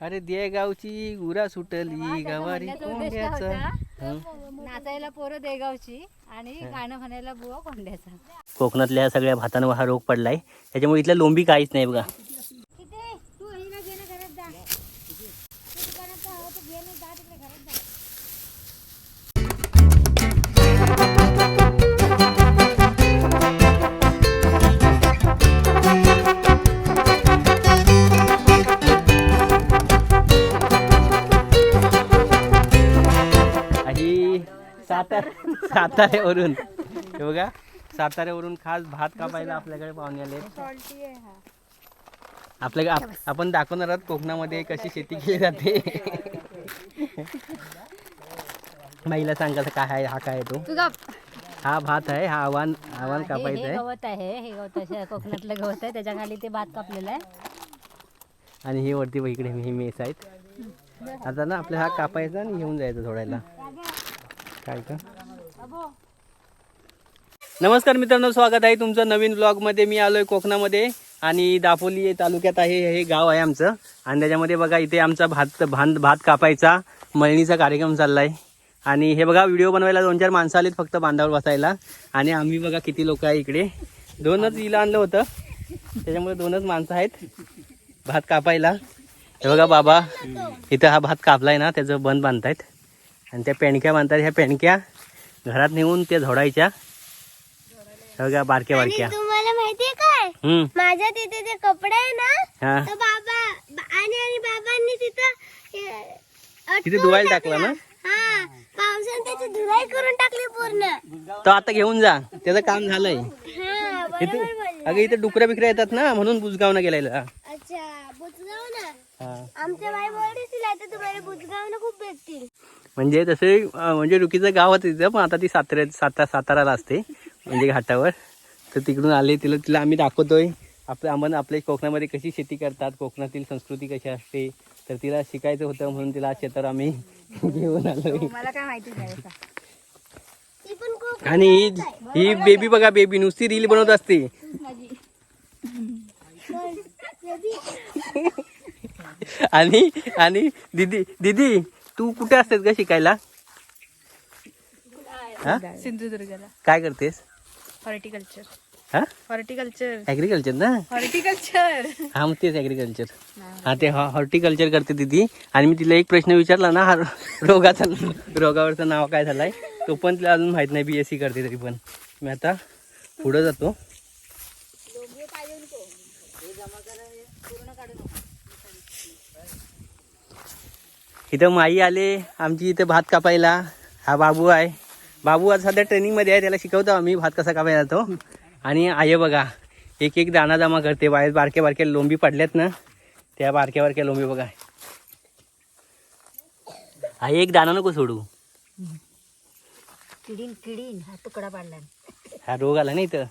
अरे देगावची गुरा सुटली गावारी कोंड्याचा? नाचायला पोरं देगावची आणि गाणं म्हणायला बुवा कोंड्याचा. कोकणातल्या ह्या सगळ्या भातांवर हा रोग पडलाय. त्याच्यामुळे इथल्या लोंबी काहीच नाही बघा. साताऱ्यावरून. हे बघा साताऱ्यावरून खास भात कापायला आपल्याकडे पाहुणे आले आपल्या आप- आपण दाखवणार आहोत कोकणामध्ये कशी शेती केली जाते. बाईला सांग काय आहे हा काय तो? हा भात आहे हा आव्हान आव्हान कापायचं हे आहे गवत आहे हे गवत कोकणातलं गवत आहे त्याच्याखाली ते भात कापलेलं आहे. आणि हे वरती इकडे हे मेस आहेत. आता ना आपल्या हा कापायचा आणि घेऊन जायचं थोड्याला. काय का? नमस्कार मित्रांनो स्वागत आहे तुमचं नवीन ब्लॉगमध्ये मी आलोय कोकणामध्ये आणि दापोली तालुक्यात आहे हे गाव आहे आमचं. आणि त्याच्यामध्ये बघा इथे आमचा भात भात भात कापायचा मळणीचा कार्यक्रम चाललाय. आणि हे बघा व्हिडिओ बनवायला दोन चार माणसं आलीत फक्त बांधावर बसायला. आणि आम्ही बघा किती लोक आहे इकडे. दोनच इला आणलं होतं. त्याच्यामुळे दोनच माणसं आहेत भात कापायला. हे बघा बाबा इथं हा भात कापलाय ना त्याचं बंद बांधतायत. आणि त्या पेणक्या बांधतात ह्या पेणक्या घरात नेऊन त्या झोडायच्या. हे बघा बारक्या बारक्या तुम्हाला माहितीये काय? हम्म. माझ्या तिथे ते कपडे आहे ना हा. तर बाबा आणि आणि बाबांनी तिथं तिथे धुवायला टाकला ना? हा. पावसाने त्याची धुलाई करून टाकली पूर्ण. तो आता घेऊन जा. त्याचं काम झालंय. हा इथे बरोबर बोलले. अगं इथे डुकऱ्या बिकऱ्या येतात ना म्हणून बुजगावनं गेलायला अच्छा बुजगाव ना हा. आमच्या बाई बोलतील आता तुम्हाला बुजगाव ना खूप भेटतील. म्हणजे तसे म्हणजे रुकीचं गाव होतं तिथं पण आता ती साताऱ्या साता साताराला असते म्हणजे घाटावर. तर तिकडून आले तिला तिला आम्ही दाखवतोय. आपलं आपण आपल्या कोकणामध्ये कशी शेती करतात कोकणातील संस्कृती कशी असते तर तिला शिकायचं होतं म्हणून तिला आज शेतावर आम्ही घेऊन पण खूप आणि ही ही बेबी बघा बेबी नुसती रील बनवत असते. आणि आणि दीदी दीदी तू कुठे असतेस का शिकायला? हा? सिंधुदुर्गला. काय करतेस? हॉर्टिकल्चर हा? हॉर्टिकल्चर ॲग्रिकल्चर ना? हॉर्टिकल्चर हा मग तेच ॲग्रिकल्चर हा. ते हॉर्टिकल्चर करते दीदी. आणि मी तिला एक प्रश्न विचारला ना हा रोगाचा रोगावरचं नाव काय झालाय? तो पण तिला अजून माहीत नाही बी एस सी करते तरी पण. मी आता पुढं जातो. इथं माई आले आमची इथे भात कापायला. हा बाबू आहे. बाबू आज सध्या ट्रेनिंगमध्ये आहे त्याला शिकवतो आम्ही भात कसा कापायला तो आणि आहे बघा एक एक दाणा जमा करते. बाहेर बारक्या बारक्या लोंबी पडल्यात ना त्या बारक्या बारक्या लोंबी बघा. हा एक दाणा नको सोडू. किडीन किडीन हा तुकडा पाडला हा रोग आला ना इथं.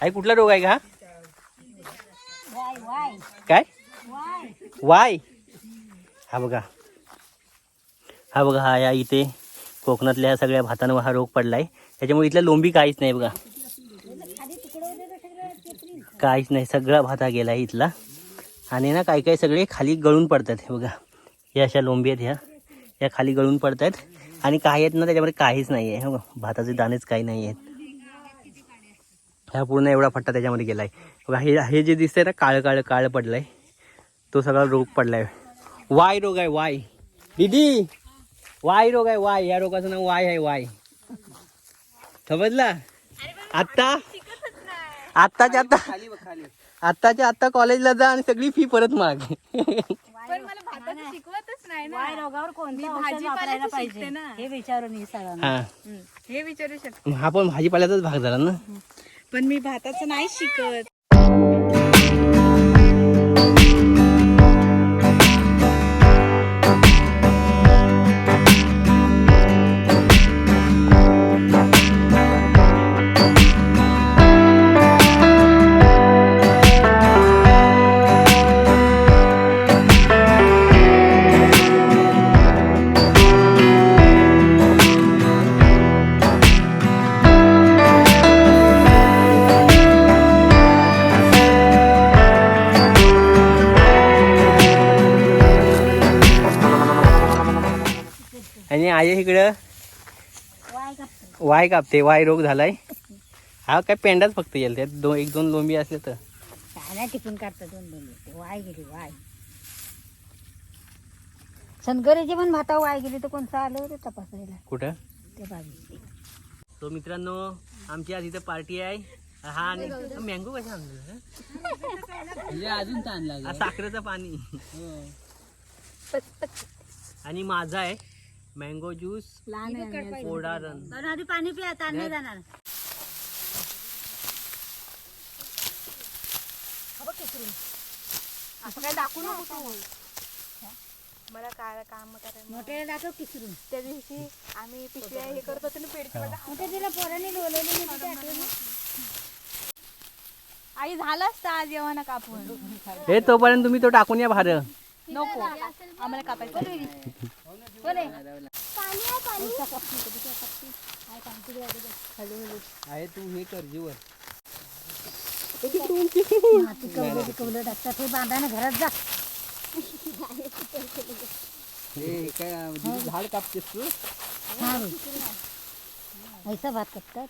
आहे कुठला रोग आहे का? काय? वाय. हा बघा. हा बघा हा या इथे कोकणातल्या सगळ्या भातांवर हा रोग पडलाय. त्याच्यामुळे इथल्या लोंबी काहीच नाही बघा. काहीच नाही सगळा भात हा गेला इथला. आणि ना काही काही सगळे खाली गळून पडतात हे बघा. या अशा लोंबी आहेत ह्या. या खाली गळून पडतात आणि काही आहेत ना त्याच्यामध्ये काहीच नाही आहे बघा भाताचे दाणेच काही नाही आहेत ह्या पूर्ण एवढा फट्टा त्याच्यामध्ये गेलाय. बघा हे हे जे दिसतंय ना काळं काळं काळं पडलंय. तो सगळा रोग पडलाय. वाय रोग आहे वाय. दिदी! वाय रोग आहे वाय. या रोगाचं नाव वाय आहे वाय. समजला? आता आत्ताच्या आता आत्ताच्या आत्ता कॉलेजला जा आणि सगळी फी परत माग. पण मला भाताचं शिकवतच नाही ना. वाय रोगावर कोणतं औषध भाजीपाल्याचं वापरायला शिकते पाहिजे? ना. हे विचारून सगळ्यांना हा. हे विचारू शकते. हा पण भाजीपाल्याचाच भाग झाला ना? पण मी भाताचं नाही शिकत. आई इकडं. वाय कापतो. वाय कापते वाय रोग झालाय. हा काय पेंडाच फक्त येईल त्यात दोन एक दोन लोंबी असले तर. टिकून काढतो दोन दोन ते वाय गेली वाय. सनगरीचे पण भाता वाय गेली तर कोणतं आलं होतं तपासायला? कुठं? ते बाजू तो मित्रांनो आमची आज इथं पार्टी आहे. हा आणि मँगो कशा आणलं अजून आणला साखरेचं पाणी. आणि माझा आहे. मँगो ज्यूस लहान कोडा रन आधी पाणी पिया ताण नाही जाणार. असं काय दाखवू नको तू. मला काय काम करायचं मोठ्याला दाखव किसरून. त्या दिवशी आम्ही पिशव्या हे करत होतो ना पेडची तिला पोराने आठवण. आई झालं असतं आज जेवण कापून हे तोपर्यंत तुम्ही तो टाकून या भार नको. आम्हाला कापायचं. आहे तू हे कर जीवन माती कवलं टाकतात हे घरात जा झाड कापतेस तू हा ऐसा भात करतात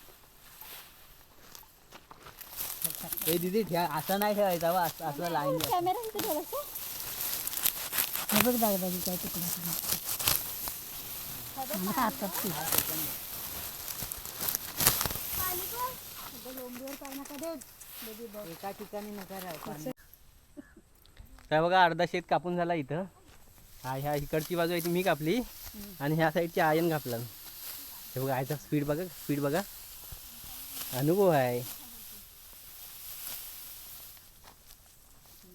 हे दीदी ठेवा असं नाही ठेवायचा बा असं असं लाईन हे बघ दागदागी काय तुकडा आम्हाला हात कापते एका ठिकाणी नका राहू काय बघा अर्धा शेत कापून झाला इथं. हा ह्या इकडची बाजू आहे ती मी कापली. आणि ह्या साईडची आयन कापला हे बघा आयचा स्पीड बघा स्पीड बघा. अनुभव आहे.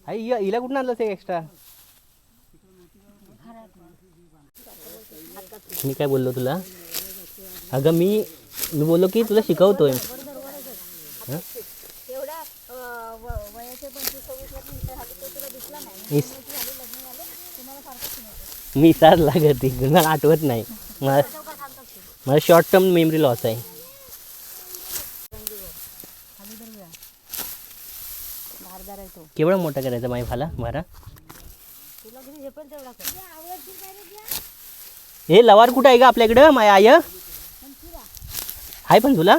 आई हिला कुठून आणलं ते एक्स्ट्रा मी काय बोललो तुला? अगं मी मी बोललो की तुला शिकवतोय. हं? मी सार लागत मला आठवत नाही. मला मला शॉर्ट टर्म मेमरी लॉस आहे. धारदार आहे तो केवढा मोठा करायचा माही फाला? मारा तुला किती झेपेल तेवढा कर हे लवार कुठं आहे का आपल्याकडं? माय आय आहे पण तुला?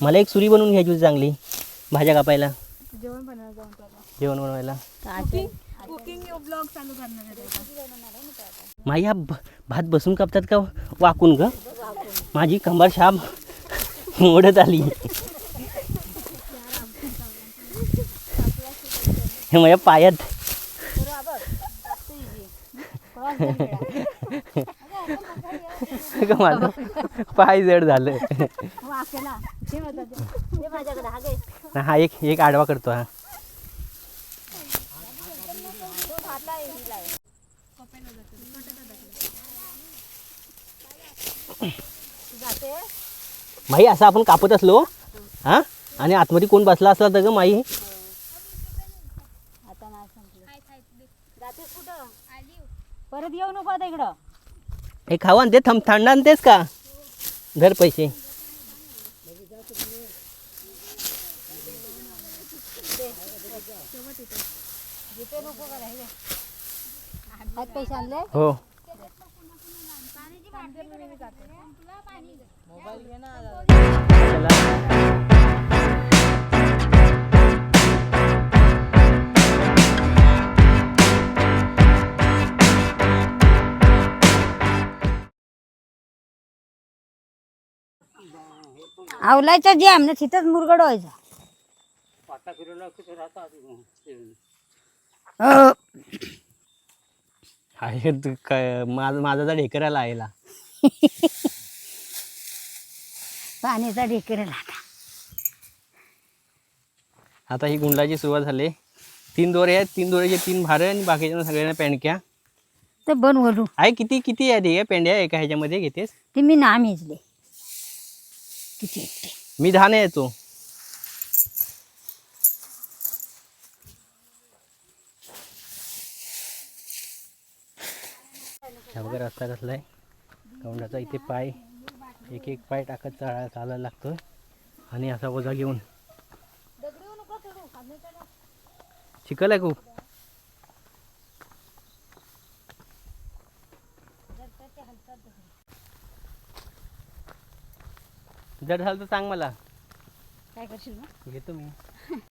मला एक सुरी बनवून घ्यायची होती चांगली भाज्या कापायला. जेवण बनवायला जाऊन त्याला जेवण बनवायला. कुकिंग ब्लॉग चालू करणार आहे त्याचा. माई हा भ- भात बसून कापतात का वाकून ग? माझी कंबर शाप मोडत आली. हे माझ्या पायात अगं, माझं पाय जड झालं हा एक एक आडवा करतो हा. माई असं आपण कापत असलो हा? आणि आतमध्ये कोण बसला असला तर ग माई? परत येऊ नको आता इकडं. हे खावा ते थंब थंड आणतेस का? धर पैसे. हात पैसे आणले? हो. चला. आवलायचा जॅम ना तिथंच मुरगड व्हायचा. आहे तू काय माझा माझा तर ढेकराला आयला पाण्याचा ढेकरेला आता. आता ही गुंडाची सुरुवात झाली. तीन दोरे आहेत तीन दोऱ्याचे तीन भारे आणि बाकीच्या सगळ्यांना पेंडक्या. ते बन वडू आहे किती किती आहे ते? पेंड्या एका ह्याच्यामध्ये घेतेस? ते मी ना मेजले किती आहेत मी धाने येतो बघा रस्ता कसला आहे. कौंडाचा इथे पाय एक एक पाय टाकत चाला चालायला लागतोय. आणि असा ओझा घेऊन. चिखल आहे खूप. जर झालं तर सांग मला. काय करशील मग? घेतो मी.